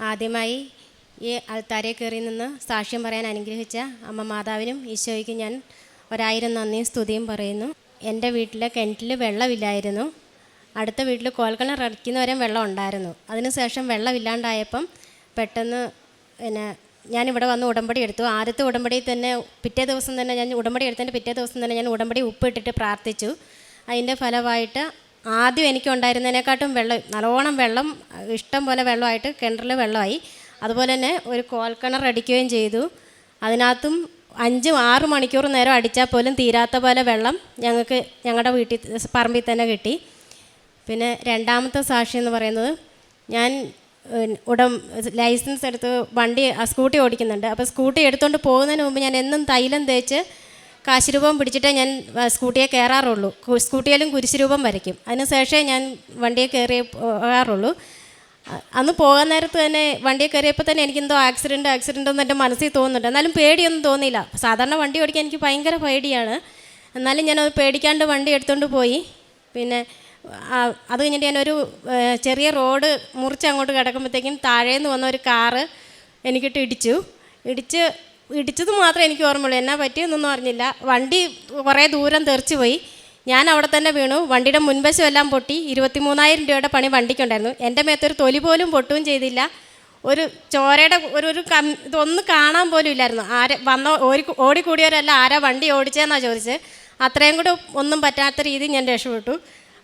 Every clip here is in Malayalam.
ആദ്യമായി ഈ അൾത്താരെ കയറി നിന്ന് സാക്ഷ്യം പറയാൻ അനുഗ്രഹിച്ച അമ്മ മാതാവിനും ഈശോയ്ക്ക് ഞാൻ ഒരായിരം നന്ദിയും സ്തുതിയും പറയുന്നു. എന്റെ വീട്ടിലെ കിണറ്റിൽ വെള്ളമില്ലായിരുന്നു. അടുത്ത വീട്ടിൽ കോൽക്കിണർ അടിക്കുന്നവരെ വെള്ളം ഉണ്ടായിരുന്നു. അതിനുശേഷം വെള്ളമില്ലാണ്ടായപ്പം പെട്ടെന്ന് പിന്നെ ഞാനിവിടെ വന്ന് ഉടമ്പടി എടുത്തു. ആദ്യത്തെ ഉടമ്പടി തന്നെ പിറ്റേ ദിവസം തന്നെ ഞാൻ ഉടമ്പടി എടുത്തതിന്റെ പിറ്റേ ദിവസം തന്നെ ഞാൻ ഉടമ്പടി ഉപ്പിട്ടിട്ട് പ്രാർത്ഥിച്ചു. അതിന്റെ ഫലമായിട്ട് ആദ്യം എനിക്കുണ്ടായിരുന്നതിനെക്കാട്ടും വെള്ളം നല്ലോണം വെള്ളം ഇഷ്ടം പോലെ വെള്ളമായിട്ട് കിണറിൽ വെള്ളമായി. അതുപോലെ തന്നെ ഒരു കോൽക്കിണർ അടിക്കുകയും ചെയ്തു. അതിനകത്തും അഞ്ചും ആറ് മണിക്കൂർ നേരം അടിച്ചാൽ പോലും തീരാത്ത പോലെ വെള്ളം ഞങ്ങൾക്ക് ഞങ്ങളുടെ വീട്ടിൽ പറമ്പിൽ തന്നെ കിട്ടി. പിന്നെ രണ്ടാമത്തെ സാക്ഷി എന്ന് പറയുന്നത് ഞാൻ ഉടം ലൈസൻസ് എടുത്ത് വണ്ടി സ്കൂട്ടി ഓടിക്കുന്നുണ്ട്. അപ്പോൾ സ്കൂട്ടി എടുത്തുകൊണ്ട് പോകുന്നതിന് മുമ്പ് ഞാൻ എന്നും തൈലം തേച്ച് കാശുരൂപം പിടിച്ചിട്ടേ ഞാൻ സ്കൂട്ടിയെ കയറാറുള്ളൂ. സ്കൂട്ടിയാലും കുരിശുരൂപം വരയ്ക്കും. അതിന് ശേഷമേ ഞാൻ വണ്ടിയെ കയറി പോകാറുള്ളൂ. അന്ന് പോകാൻ നേരത്ത് തന്നെ വണ്ടിയെ കയറിയപ്പോൾ തന്നെ എനിക്കെന്തോ ആക്സിഡന്റ് ആക്സിഡന്റ് ഒന്നും എന്റെ മനസ്സിൽ തോന്നുന്നുണ്ട്. എന്നാലും പേടിയൊന്നും തോന്നിയില്ല. സാധാരണ വണ്ടി ഓടിക്കാൻ എനിക്ക് ഭയങ്കര പേടിയാണ്. എന്നാലും ഞാൻ പേടിക്കാണ്ട് വണ്ടി എടുത്തുകൊണ്ട് പോയി. പിന്നെ അത് കഴിഞ്ഞിട്ട് ഞാനൊരു ചെറിയ റോഡ് മുറിച്ച് അങ്ങോട്ട് കിടക്കുമ്പോഴത്തേക്കും താഴേന്ന് വന്ന ഒരു കാറ് എനിക്കിട്ട് ഇടിച്ചു. ഇടിച്ച് ഇടിച്ചത് മാത്രമേ എനിക്ക് ഓർമ്മയുള്ളൂ. എന്നാ പറ്റിയെന്നൊന്നും അറിഞ്ഞില്ല. വണ്ടി കുറേ ദൂരം തെറിച്ചു പോയി. ഞാൻ അവിടെ തന്നെ വീണു. വണ്ടിയുടെ മുൻവശം എല്ലാം പൊട്ടി. ഇരുപത്തി മൂന്നായിരം രൂപയുടെ പണി വണ്ടിക്കുണ്ടായിരുന്നു. എന്റെ മേത്തൊരു തൊലി പോലും പൊട്ടുകയും ചെയ്തില്ല. ഒരു ചോരയുടെ ഒരു ഒരു കം ഇതൊന്നും കാണാൻ പോലും ഇല്ലായിരുന്നു. ആരെ വന്ന ഓടി ഓടിക്കൂടിയവരല്ല ആരാ വണ്ടി ഓടിച്ചതെന്നാണ് ചോദിച്ചത്. അത്രയും കൂടെ ഒന്നും പറ്റാത്ത രീതി ഞാൻ രക്ഷപ്പെട്ടു.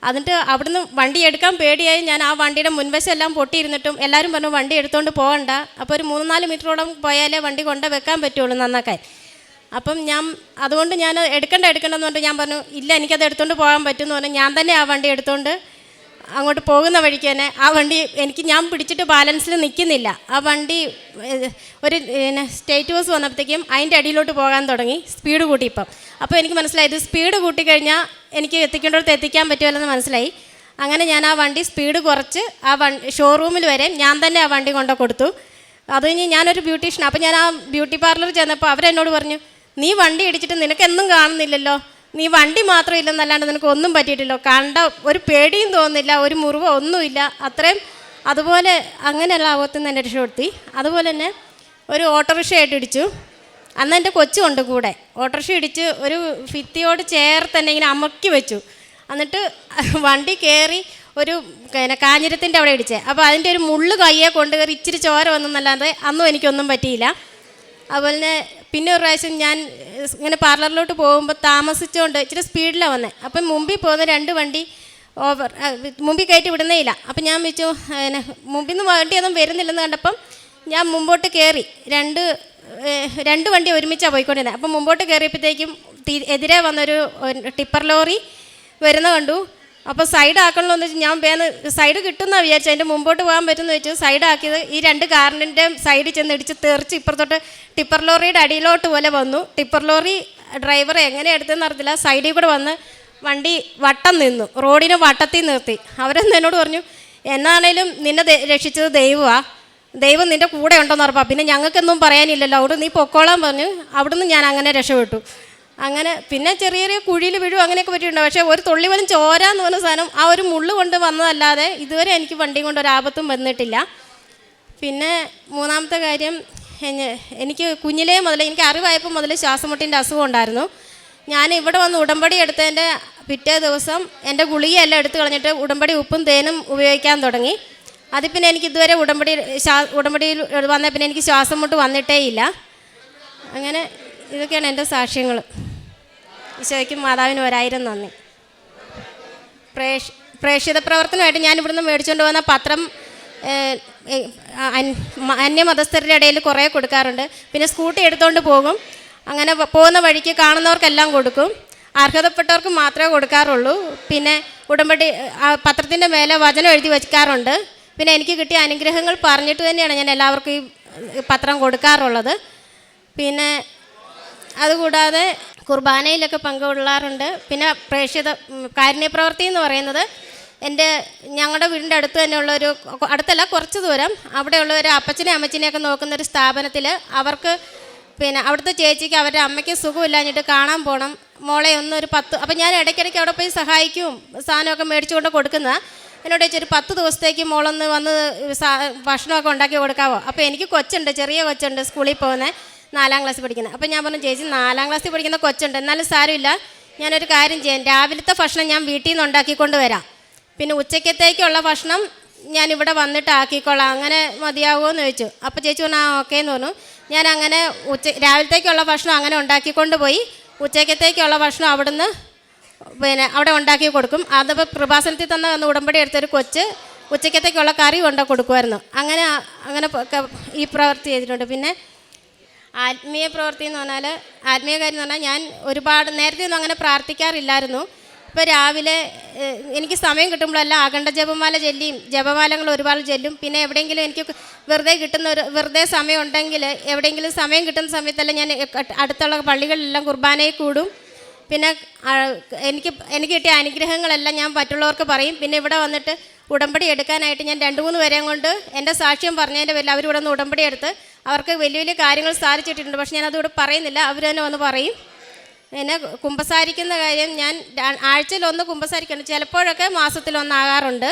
എന്നിട്ട് അവിടുന്ന് വണ്ടി എടുക്കാൻ പേടിയായി. ഞാൻ ആ വണ്ടിയുടെ മുൻവശം എല്ലാം പൊട്ടിയിരുന്നിട്ടും എല്ലാവരും പറഞ്ഞു വണ്ടി എടുത്തുകൊണ്ട് പോകണ്ട. അപ്പോൾ ഒരു മൂന്ന് നാല് മീറ്ററോളം പോയാലേ വണ്ടി കൊണ്ട് വെക്കാൻ പറ്റുള്ളൂ നന്നാക്കാൻ. അപ്പം ഞാൻ അതുകൊണ്ട് ഞാൻ എടുക്കണ്ട എടുക്കണ്ടെന്ന് പറഞ്ഞിട്ട് ഞാൻ പറഞ്ഞു ഇല്ല എനിക്കത് എടുത്തുകൊണ്ട് പോകാൻ പറ്റുമെന്ന് പറഞ്ഞു. ഞാൻ തന്നെ ആ വണ്ടി എടുത്തുകൊണ്ട് അങ്ങോട്ട് പോകുന്ന വഴിക്ക് തന്നെ ആ വണ്ടി എനിക്ക് ഞാൻ പിടിച്ചിട്ട് ബാലൻസിൽ നിൽക്കുന്നില്ല. ആ വണ്ടി ഒരു സ്റ്റേറ്റ് ബസ് വന്നപ്പോഴത്തേക്കും അതിന്റെ അടിയിലോട്ട് പോകാൻ തുടങ്ങി. സ്പീഡ് കൂട്ടി ഇപ്പം. അപ്പോൾ എനിക്ക് മനസ്സിലായി ഇത് സ്പീഡ് കൂട്ടിക്കഴിഞ്ഞാൽ എനിക്ക് എത്തിക്കേണ്ടടുത്ത് എത്തിക്കാൻ പറ്റുമല്ലെന്ന് മനസ്സിലായി. അങ്ങനെ ഞാൻ ആ വണ്ടി സ്പീഡ് കുറച്ച് ആ വണ്ടി ഷോറൂമിൽ വരെ ഞാൻ തന്നെ ആ വണ്ടി കൊണ്ട് കൊടുത്തു. അത് കഴിഞ്ഞ് ഞാനൊരു ബ്യൂട്ടീഷ്യൻ അപ്പോൾ ഞാൻ ആ ബ്യൂട്ടി പാർലറിൽ ചെന്നപ്പോൾ അവരെന്നോട് പറഞ്ഞു നീ വണ്ടി ഇടിച്ചിട്ട് നിനക്കെന്നും കാണുന്നില്ലല്ലോ. നീ വണ്ടി മാത്രം ഇല്ലെന്നല്ലാണ്ട് നിനക്ക് ഒന്നും പറ്റിയിട്ടില്ല. കണ്ട ഒരു പേടിയും തോന്നുന്നില്ല ഒരു മുറിവോ ഒന്നുമില്ല. അത്രയും അതുപോലെ അങ്ങനെയുള്ള ആപത്തിൽ നിന്ന് എന്നെ രക്ഷപ്പെടുത്തി. അതുപോലെ തന്നെ ഒരു ഓട്ടോറിക്ഷ ആയിട്ട് ഇടിച്ചു. അന്ന് എന്റെ കൊച്ചുണ്ട് കൂടെ. ഓട്ടോറിക്ഷ ഇടിച്ച് ഒരു ഭിത്തിയോട് ചേർത്ത് തന്നെ ഇങ്ങനെ അമക്കി വെച്ചു. എന്നിട്ട് വണ്ടി കയറി ഒരു പിന്നെ കാഞ്ഞിരത്തിന്റെ അവിടെ ഇടിച്ചേ. അപ്പോൾ അതിന്റെ ഒരു മുള്ളു കയ്യെ കൊണ്ട് കയറി ഇച്ചിരി ചോര വന്നെന്നല്ലാതെ അന്നും എനിക്കൊന്നും പറ്റിയില്ല. അതുപോലെ തന്നെ പിന്നെ ഒരു പ്രാവശ്യം ഞാൻ ഇങ്ങനെ പാർലറിലോട്ട് പോകുമ്പോൾ താമസിച്ചുകൊണ്ട് ഇച്ചിരി സ്പീഡിലാണ് വന്നത് അപ്പം മുമ്പിൽ പോകുന്ന രണ്ട് വണ്ടി ഓവർ മുമ്പിൽ കയറ്റി വിടുന്നേ ഇല്ല അപ്പം ഞാൻ വെച്ചു പിന്നെ മുമ്പിൽ നിന്ന് വണ്ടിയൊന്നും വരുന്നില്ലെന്ന് കണ്ടപ്പം ഞാൻ മുമ്പോട്ട് കയറി രണ്ട് രണ്ട് വണ്ടി ഒരുമിച്ചാണ് പോയിക്കൊണ്ടിരുന്നത് അപ്പം മുമ്പോട്ട് കയറിയപ്പോഴത്തേക്കും എതിരെ വന്നൊരു ടിപ്പർ ലോറി വരുന്ന കണ്ടു. അപ്പോൾ സൈഡ് ആക്കണമെന്ന് വെച്ചാൽ വെച്ച് ഞാൻ വേന്ന് സൈഡ് കിട്ടുന്ന വിചാരിച്ചു. അതിന്റെ മുമ്പോട്ട് പോകാൻ പറ്റുമെന്ന് വെച്ചു സൈഡ് ആക്കിയത് ഈ രണ്ട് കാറിന്റെ സൈഡിൽ ചെന്ന് ഇടിച്ച് തെറിച്ച് ഇപ്പുറത്തോട്ട് ടിപ്പർ ലോറിയുടെ അടിയിലോട്ട് പോലെ വന്നു. ടിപ്പർ ലോറി ഡ്രൈവർ എങ്ങനെ എടുത്തെന്ന് അറിയത്തില്ല. സൈഡിൽ കൂടെ വന്ന് വണ്ടി വട്ടം നിന്നു. റോഡിന് വട്ടത്തിൽ നിർത്തി. അവരെന്ന് എന്നോട് പറഞ്ഞു? എന്നാണേലും നിന്നെ രക്ഷിച്ചത് ദൈവമാണ് ദൈവം നിന്റെ കൂടെ ഉണ്ടെന്ന് ഉറപ്പാണ് പിന്നെ ഞങ്ങൾക്കൊന്നും പറയാനില്ലല്ലോ. അവിടെ നീ പൊക്കോളാൻ പറഞ്ഞു. അവിടുന്ന് ഞാൻ അങ്ങനെ രക്ഷപ്പെട്ടു. അങ്ങനെ പിന്നെ ചെറിയ ചെറിയ കുഴിയിൽ വീഴും അങ്ങനെയൊക്കെ പറ്റിയിട്ടുണ്ട്. പക്ഷേ ഒരു തുള്ളി പോലും ചോരാന്ന് പറഞ്ഞ സാധനം ആ ഒരു മുള്ളു കൊണ്ട് വന്നതല്ലാതെ ഇതുവരെ എനിക്ക് വണ്ടി കൊണ്ട് ഒരാപത്തും വന്നിട്ടില്ല. പിന്നെ മൂന്നാമത്തെ കാര്യം എനിക്ക് കുഞ്ഞിലേ മുതൽ എനിക്ക് അറിവായപ്പോൾ മുതൽ ശ്വാസമുട്ടിന്റെ അസുഖം ഉണ്ടായിരുന്നു. ഞാൻ ഇവിടെ വന്ന് ഉടമ്പടി എടുത്തതിന്റെ പിറ്റേ ദിവസം എന്റെ ഗുളികയെല്ലാം എടുത്തു കളഞ്ഞിട്ട് ഉടമ്പടി ഉപ്പും തേനും ഉപയോഗിക്കാൻ തുടങ്ങി. അതിൽ പിന്നെ എനിക്ക് ഇതുവരെ ഉടമ്പടി ഉടമ്പടിയിൽ വന്ന പിന്നെ എനിക്ക് ശ്വാസം മുട്ട് വന്നിട്ടേ ഇല്ല അങ്ങനെ ഇതൊക്കെയാണ് എന്റെ സാക്ഷ്യങ്ങൾ. ഈശോയ്ക്കും മാതാവിനും ഒരായിരം നന്ദി. പ്രേക്ഷ പ്രേക്ഷിത പ്രവർത്തനമായിട്ട് ഞാൻ ഇവിടുന്ന് മേടിച്ചുകൊണ്ട് പോകുന്ന പത്രം അന്യമതസ്ഥരുടെ ഇടയിൽ കുറേ കൊടുക്കാറുണ്ട്. പിന്നെ സ്കൂട്ടി എടുത്തുകൊണ്ട് പോകും. അങ്ങനെ പോകുന്ന വഴിക്ക് കാണുന്നവർക്കെല്ലാം കൊടുക്കും. അർഹതപ്പെട്ടവർക്ക് മാത്രമേ കൊടുക്കാറുള്ളൂ. പിന്നെ ഉടമ്പടി പത്രത്തിന്റെ മേലെ വചനം എഴുതി വയ്ക്കാറുണ്ട്. പിന്നെ എനിക്ക് കിട്ടിയ അനുഗ്രഹങ്ങൾ പറഞ്ഞിട്ട് തന്നെയാണ് ഞാൻ എല്ലാവർക്കും ഈ പത്രം കൊടുക്കാറുള്ളത്. പിന്നെ അതുകൂടാതെ കുർബാനയിലൊക്കെ പങ്കുകൊള്ളാറുണ്ട്. പിന്നെ പ്രേക്ഷിത കാരുണ്യപ്രവൃത്തി എന്ന് പറയുന്നത് എന്റെ ഞങ്ങളുടെ വീടിന്റെ അടുത്ത് തന്നെയുള്ള ഒരു അടുത്തല്ല കുറച്ച് ദൂരം അവിടെയുള്ള ഒരു അപ്പച്ചനെ അമ്മച്ചിനെയൊക്കെ നോക്കുന്ന ഒരു സ്ഥാപനത്തിൽ അവർക്ക് പിന്നെ അവിടുത്തെ ചേച്ചിക്ക് അവരുടെ അമ്മയ്ക്ക് സുഖമില്ലാഞ്ഞിട്ട് കാണാൻ പോകണം മോളെ ഒന്ന് ഒരു പത്ത് അപ്പം ഞാൻ ഇടയ്ക്കിടയ്ക്ക് അവിടെ പോയി സഹായിക്കും സാധനമൊക്കെ മേടിച്ചുകൊണ്ട് കൊടുക്കുന്ന. എന്നോട് ചേച്ചി ഒരു പത്ത് ദിവസത്തേക്ക് മോളൊന്ന് വന്ന് ഭക്ഷണമൊക്കെ ഉണ്ടാക്കി കൊടുക്കാവോ? അപ്പോൾ എനിക്ക് കൊച്ചുണ്ട് ചെറിയ കൊച്ചുണ്ട് സ്കൂളിൽ പോകുന്നത് നാലാം ക്ലാസ്സിൽ പഠിക്കുന്നത്. അപ്പോൾ ഞാൻ പറഞ്ഞു ചേച്ചി നാലാം ക്ലാസ്സിൽ പഠിക്കുന്ന കൊച്ചുണ്ട്. എന്നാലും സാരമില്ല. ഞാനൊരു കാര്യം ചെയ്യാം. രാവിലത്തെ ഭക്ഷണം ഞാൻ വീട്ടിൽ നിന്ന് ഉണ്ടാക്കിക്കൊണ്ട് വരാം. പിന്നെ ഉച്ചക്കത്തേക്കുള്ള ഭക്ഷണം ഞാൻ ഇവിടെ വന്നിട്ട് ആക്കിക്കോളാം. അങ്ങനെ മതിയാവുമോ എന്ന് ചോദിച്ചു. അപ്പോൾ ചേച്ചി പറഞ്ഞു ആ ഓക്കേ എന്ന് പറഞ്ഞു. ഞാൻ അങ്ങനെ ഉച്ച രാവിലത്തേക്കുള്ള ഭക്ഷണം അങ്ങനെ ഉണ്ടാക്കിക്കൊണ്ട് പോയി. ഉച്ചക്കത്തേക്കുള്ള ഭക്ഷണം അവിടുന്ന് പിന്നെ അവിടെ ഉണ്ടാക്കി കൊടുക്കും. അതിപ്പോൾ പ്രഭാസനത്തിൽ തന്നെ വന്ന് ഉടമ്പടി എടുത്തൊരു കൊച്ച് ഉച്ചക്കത്തേക്കുള്ള കറി കൊണ്ട് കൊടുക്കുമായിരുന്നു. അങ്ങനെ അങ്ങനെ ഈ പ്രവൃത്തി ചെയ്തിട്ടുണ്ട്. പിന്നെ ആത്മീയ പ്രവൃത്തി എന്ന് പറഞ്ഞാൽ ആത്മീയ കാര്യം എന്ന് പറഞ്ഞാൽ ഞാൻ ഒരുപാട് നേരത്തെ ഒന്നും അങ്ങനെ പ്രാർത്ഥിക്കാറില്ലായിരുന്നു. ഇപ്പോൾ രാവിലെ എനിക്ക് സമയം കിട്ടുമ്പോഴല്ല അഖണ്ഡ ജപമാല ചൊല്ലിയും ജപമാലകൾ ഒരുപാട് ചൊല്ലും. പിന്നെ എവിടെയെങ്കിലും എനിക്ക് വെറുതെ കിട്ടുന്ന ഒരു വെറുതെ സമയം ഉണ്ടെങ്കിൽ എവിടെയെങ്കിലും സമയം കിട്ടുന്ന സമയത്തെല്ലാം ഞാൻ അടുത്തുള്ള പള്ളികളിലെല്ലാം കുർബാനയിൽ കൂടും. പിന്നെ എനിക്ക് എനിക്ക് കിട്ടിയ അനുഗ്രഹങ്ങളെല്ലാം ഞാൻ മറ്റുള്ളവർക്ക് പറയും. പിന്നെ ഇവിടെ വന്നിട്ട് ഉടമ്പടി എടുക്കാനായിട്ട് ഞാൻ രണ്ട് മൂന്ന് പേരെയും കൊണ്ട് എന്റെ സാക്ഷ്യം പറഞ്ഞതിന്റെ പേരിൽ അവരിവിടെ നിന്ന് ഉടമ്പടി എടുത്ത് അവർക്ക് വലിയ വലിയ കാര്യങ്ങൾ സാധിച്ചിട്ടുണ്ട്. പക്ഷെ ഞാൻ അതിവിടെ പറയുന്നില്ല. അവർ തന്നെ വന്ന് പറയും. പിന്നെ കുമ്പസാരിക്കുന്ന കാര്യം ഞാൻ ആഴ്ചയിലൊന്ന് കുമ്പസാരിക്കുന്നുണ്ട് ചിലപ്പോഴൊക്കെ മാസത്തിലൊന്നാകാറുണ്ട്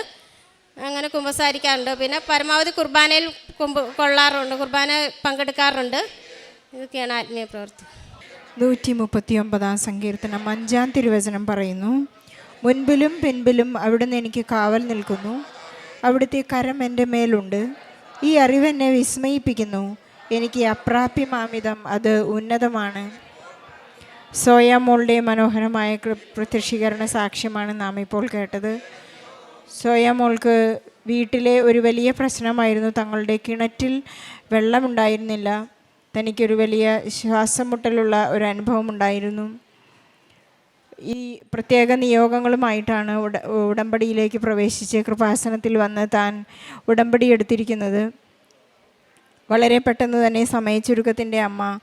അങ്ങനെ കുമ്പസാരിക്കാറുണ്ട്. പിന്നെ പരമാവധി കുർബാനയിൽ കുമ്പ കൊള്ളാറുണ്ട്. കുർബാന പങ്കെടുക്കാറുണ്ട്. ഇതൊക്കെയാണ് ആത്മീയ പ്രവൃത്തി. നൂറ്റി മുപ്പത്തി ഒമ്പതാം സങ്കീർത്തനം അഞ്ചാം തിരുവചനം പറയുന്നു. മുൻപിലും പിൻപിലും അവിടുന്ന് എനിക്ക് കാവൽ നിൽക്കുന്നു. അവിടുത്തെ കരം എന്റെ മേലുണ്ട്. ഈ അറിവ് എന്നെ വിസ്മയിപ്പിക്കുന്നു. എനിക്ക് അപ്രാപ്യമാമിതം അത് ഉന്നതമാണ്. സോയാമോളുടെ മനോഹരമായ പ്രത്യക്ഷീകരണ സാക്ഷ്യമാണ് നാം ഇപ്പോൾ കേട്ടത്. സോയാമോൾക്ക് വീട്ടിലെ ഒരു വലിയ പ്രശ്നമായിരുന്നു. തങ്ങളുടെ കിണറ്റിൽ വെള്ളമുണ്ടായിരുന്നില്ല. തനിക്കൊരു വലിയ ശ്വാസം മുട്ടലുള്ള ഒരു അനുഭവം ഉണ്ടായിരുന്നു ഈ പ്രത്യേക നിയോഗങ്ങളുമായിട്ടാണ് ഉട ഉടമ്പടിയിലേക്ക് പ്രവേശിച്ച് കൃപാസനത്തിൽ വന്ന് താൻ ഉടമ്പടി എടുത്തിരിക്കുന്നത്. വളരെ പെട്ടെന്ന് തന്നെ സമയച്ചുരുക്കത്തിന്റെ അമ്മ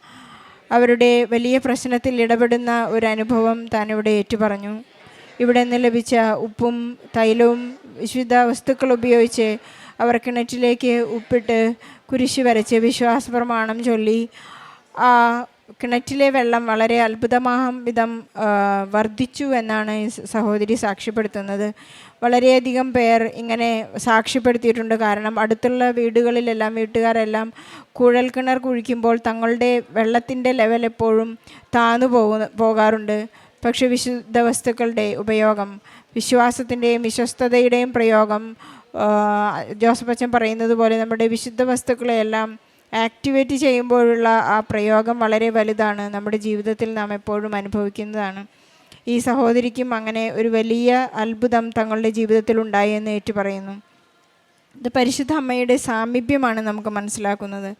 അവരുടെ വലിയ പ്രശ്നത്തിൽ ഇടപെടുന്ന ഒരു അനുഭവം താൻ ഇവിടെ ഏറ്റുപറഞ്ഞു. ഇവിടെ നിന്ന് ലഭിച്ച ഉപ്പും തൈലവും വിശുദ്ധ വസ്തുക്കൾ ഉപയോഗിച്ച് അവർ കിണറ്റിലേക്ക് ഉപ്പിട്ട് കുരിശ് വരച്ച് വിശ്വാസ പ്രമാണം ചൊല്ലി ആ കിണറ്റിലെ വെള്ളം വളരെ അത്ഭുതമാം വിധം വർദ്ധിച്ചു എന്നാണ് ഈ സഹോദരി സാക്ഷ്യപ്പെടുത്തുന്നത്. വളരെയധികം പേർ ഇങ്ങനെ സാക്ഷ്യപ്പെടുത്തിയിട്ടുണ്ട്. കാരണം അടുത്തുള്ള വീടുകളിലെല്ലാം വീട്ടുകാരെല്ലാം കുഴൽ കിണർ കുഴിക്കുമ്പോൾ തങ്ങളുടെ വെള്ളത്തിന്റെ ലെവൽ എപ്പോഴും താന്നു പോകുന്ന പോകാറുണ്ട്. പക്ഷെ വിശുദ്ധ വസ്തുക്കളുടെ ഉപയോഗം വിശ്വാസത്തിന്റെയും വിശ്വസ്തതയുടെയും പ്രയോഗം ജോസഫ് അച്ഛൻ പറയുന്നത് പോലെ നമ്മുടെ വിശുദ്ധ വസ്തുക്കളെയെല്ലാം ആക്ടിവേറ്റ് ചെയ്യുമ്പോഴുള്ള ആ പ്രയോഗം വളരെ വലുതാണ്. നമ്മുടെ ജീവിതത്തിൽ നാം എപ്പോഴും അനുഭവിക്കുന്നതാണ്. ഈ സഹോദരിക്കും അങ്ങനെ ഒരു വലിയ അത്ഭുതം തങ്ങളുടെ ജീവിതത്തിൽ ഉണ്ടായി എന്ന് ഏറ്റു പറയുന്നു. ഇത് പരിശുദ്ധ അമ്മയുടെ സാമീപ്യമാണ് നമുക്ക് മനസ്സിലാക്കുന്നത്.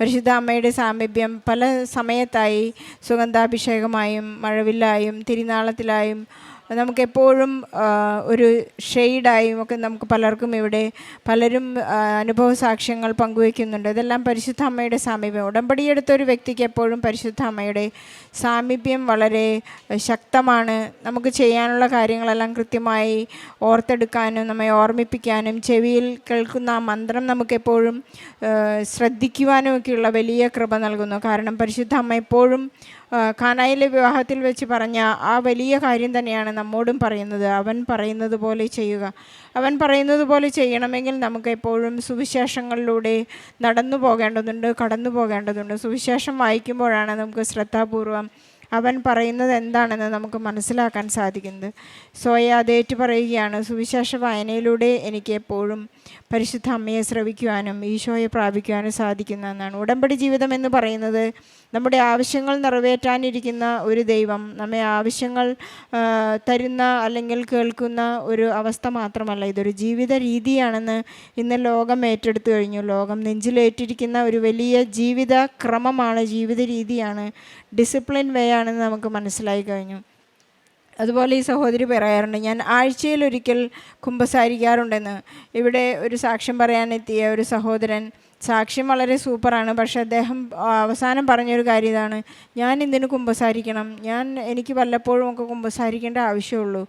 പരിശുദ്ധ അമ്മയുടെ സാമീപ്യം പല സമയത്തായി സുഗന്ധാഭിഷേകമായും മഴവില്ലായും തിരുനാളത്തിലായും നമുക്കെപ്പോഴും ഒരു ഷെയ്ഡായും ഒക്കെ നമുക്ക് പലർക്കും ഇവിടെ പലരും അനുഭവ സാക്ഷ്യങ്ങൾ പങ്കുവയ്ക്കുന്നുണ്ട്. ഇതെല്ലാം പരിശുദ്ധ അമ്മയുടെ സാമീപ്യം. ഉടമ്പടിയെടുത്ത ഒരു വ്യക്തിക്ക് എപ്പോഴും പരിശുദ്ധ അമ്മയുടെ സാമീപ്യം വളരെ ശക്തമാണ്. നമുക്ക് ചെയ്യാനുള്ള കാര്യങ്ങളെല്ലാം കൃത്യമായി ഓർത്തെടുക്കാനും നമ്മെ ഓർമ്മിപ്പിക്കാനും ചെവിയിൽ കേൾക്കുന്ന ആ മന്ത്രം നമുക്കെപ്പോഴും ശ്രദ്ധിക്കുവാനും ഒക്കെയുള്ള വലിയ കൃപ നൽകുന്നു. കാരണം പരിശുദ്ധ അമ്മ എപ്പോഴും കാനായിലെ വിവാഹത്തിൽ വെച്ച് പറഞ്ഞ ആ വലിയ കാര്യം തന്നെയാണ് നമ്മോടും പറയുന്നത്. അവൻ പറയുന്നത് പോലെ ചെയ്യുക. അവൻ പറയുന്നത് പോലെ ചെയ്യണമെങ്കിൽ നമുക്ക് എപ്പോഴും സുവിശേഷങ്ങളിലൂടെ നടന്നു പോകേണ്ടതുണ്ട് കടന്നു പോകേണ്ടതുണ്ട്. സുവിശേഷം വായിക്കുമ്പോഴാണ് നമുക്ക് ശ്രദ്ധാപൂർവം അവൻ പറയുന്നത് എന്താണെന്ന് നമുക്ക് മനസ്സിലാക്കാൻ സാധിക്കുന്നത്. സോയ അതേറ്റ് പറയുകയാണ് സുവിശേഷ വായനയിലൂടെ എനിക്ക് എപ്പോഴും പരിശുദ്ധ അമ്മയെ ശ്രവിക്കുവാനും ഈശോയെ പ്രാപിക്കുവാനും സാധിക്കുന്നതെന്നാണ് ഉടമ്പടി ജീവിതം എന്ന് പറയുന്നത് നമ്മുടെ ആവശ്യങ്ങൾ നിറവേറ്റാനിരിക്കുന്ന ഒരു ദൈവം നമ്മെ ആവശ്യങ്ങൾ തരുന്ന അല്ലെങ്കിൽ കേൾക്കുന്ന ഒരു അവസ്ഥ മാത്രമല്ല ഇതൊരു ജീവിത രീതിയാണെന്ന് ഇന്ന് ലോകം ഏറ്റെടുത്തു കഴിഞ്ഞു. ലോകം നെഞ്ചിലേറ്റിരിക്കുന്ന ഒരു വലിയ ജീവിത ക്രമമാണ് ജീവിത രീതിയാണ്. ഡിസിപ്ലിൻ വേ ആണെന്ന് നമുക്ക് മനസ്സിലായി കഴിഞ്ഞു. അതുപോലെ ഈ സഹോദരി പറയാറുണ്ട് ഞാൻ ആഴ്ചയിൽ ഒരിക്കൽ കുമ്പസാരിക്കാറുണ്ടെന്ന്. ഇവിടെ ഒരു സാക്ഷ്യം പറയാനെത്തിയ ഒരു സഹോദരൻ സാക്ഷ്യം വളരെ സൂപ്പറാണ് പക്ഷേ അദ്ദേഹം അവസാനം പറഞ്ഞൊരു കാര്യം ഇതാണ്. ഞാൻ എന്തിനു കുമ്പസാരിക്കണം? ഞാൻ എനിക്ക് വല്ലപ്പോഴും ഒക്കെ കുമ്പസാരിക്കേണ്ട ആവശ്യമുള്ളൂ.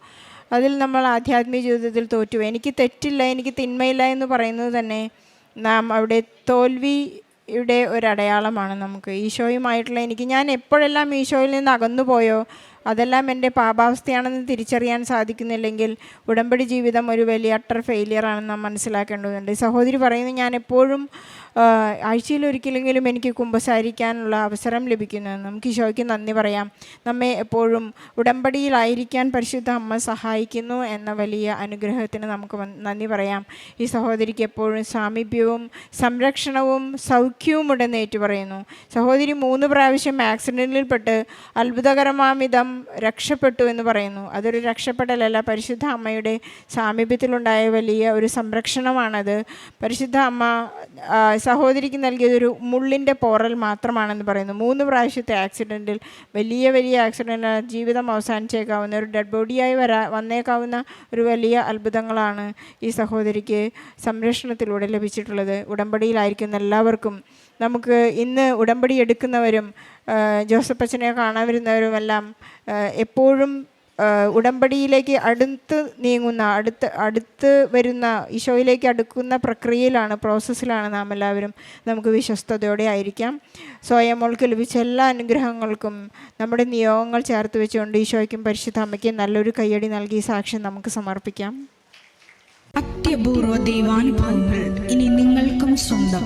അതിൽ നമ്മൾ ആധ്യാത്മിക ജീവിതത്തിൽ തോറ്റു. എനിക്ക് തെറ്റില്ല എനിക്ക് തിന്മയില്ല എന്ന് പറയുന്നത് തന്നെ നാം അവിടെ തോൽവി യുടെ ഒരു അടയാളമാണ് നമുക്ക്. ഈശോയുമായിട്ടുള്ള എനിക്ക് ഞാൻ എപ്പോഴെല്ലാം ഈശോയിൽ നിന്ന് അകന്നു പോയോ അതെല്ലാം എന്റെ പാപാവസ്ഥയാണെന്ന് തിരിച്ചറിയാൻ സാധിക്കുന്നില്ലെങ്കിൽ ഉടമ്പടി ജീവിതം ഒരു വലിയ അട്ടർ ഫെയിലിയർ ആണെന്ന് നാം മനസ്സിലാക്കേണ്ടതുണ്ട്. സഹോദരി പറയുന്നത് ഞാൻ എപ്പോഴും ആഴ്ചയിലൊരിക്കലെങ്കിലും എനിക്ക് കുമ്പസാരിക്കാനുള്ള അവസരം ലഭിക്കുന്നു. നമുക്ക് ഈശോയ്ക്ക് നന്ദി പറയാം. നമ്മെ എപ്പോഴും ഉടമ്പടിയിലായിരിക്കാൻ പരിശുദ്ധ അമ്മ സഹായിക്കുന്നു എന്ന വലിയ അനുഗ്രഹത്തിന് നമുക്ക് നന്ദി പറയാം. ഈ സഹോദരിക്ക് എപ്പോഴും സാമീപ്യവും സംരക്ഷണവും സൗഖ്യവും ഉണ്ടെന്ന് ഏറ്റുപറയുന്നു സഹോദരി മൂന്ന് പ്രാവശ്യം ആക്സിഡന്റിൽപ്പെട്ട് അത്ഭുതകരമാമിതം രക്ഷപ്പെട്ടു എന്ന് പറയുന്നു. അതൊരു രക്ഷപ്പെടലല്ല. പരിശുദ്ധ അമ്മയുടെ സാമീപ്യത്തിലുണ്ടായ വലിയ ഒരു സംരക്ഷണമാണത്. പരിശുദ്ധ അമ്മ സഹോദരിക്ക് നൽകിയതൊരു മുള്ളിന്റെ പോറൽ മാത്രമാണെന്ന് പറയുന്നു. മൂന്ന് പ്രാവശ്യത്തെ ആക്സിഡന്റിൽ വലിയ വലിയ ആക്സിഡന്റ് ജീവിതം അവസാനിച്ചേക്കാവുന്ന ഒരു ഡെഡ് ബോഡിയായി വരാ വന്നേക്കാവുന്ന ഒരു വലിയ അത്ഭുതങ്ങളാണ് ഈ സഹോദരിക്ക് സംരക്ഷണത്തിലൂടെ ലഭിച്ചിട്ടുള്ളത്. ഉടമ്പടിയിലായിരിക്കുന്ന എല്ലാവർക്കും നമുക്ക് ഇന്ന് ഉടമ്പടി എടുക്കുന്നവരും ജോസഫച്ചനെ കാണാൻ വരുന്നവരുമെല്ലാം എപ്പോഴും ഉടമ്പടിയിലേക്ക് അടുത്ത് നീങ്ങുന്ന അടുത്ത് അടുത്ത് വരുന്ന ഈശോയിലേക്ക് അടുക്കുന്ന പ്രക്രിയയിലാണ് പ്രോസസ്സിലാണ് നാം എല്ലാവരും നമുക്ക് വിശ്വസ്തയോടെ ആയിരിക്കാം. സ്വയമോൾക്ക് ലഭിച്ച എല്ലാ അനുഗ്രഹങ്ങൾക്കും നമ്മുടെ നിയോഗങ്ങൾ ചേർത്ത് വെച്ചുകൊണ്ട് ഈശോയ്ക്കും പരിശുദ്ധാമയ്ക്കും നല്ലൊരു കയ്യടി നൽകി സാക്ഷ്യം നമുക്ക് സമർപ്പിക്കാം. അത്യപൂർവ ദൈവാനുഭവങ്ങൾ ഇനി നിങ്ങൾക്കും സ്വന്തം.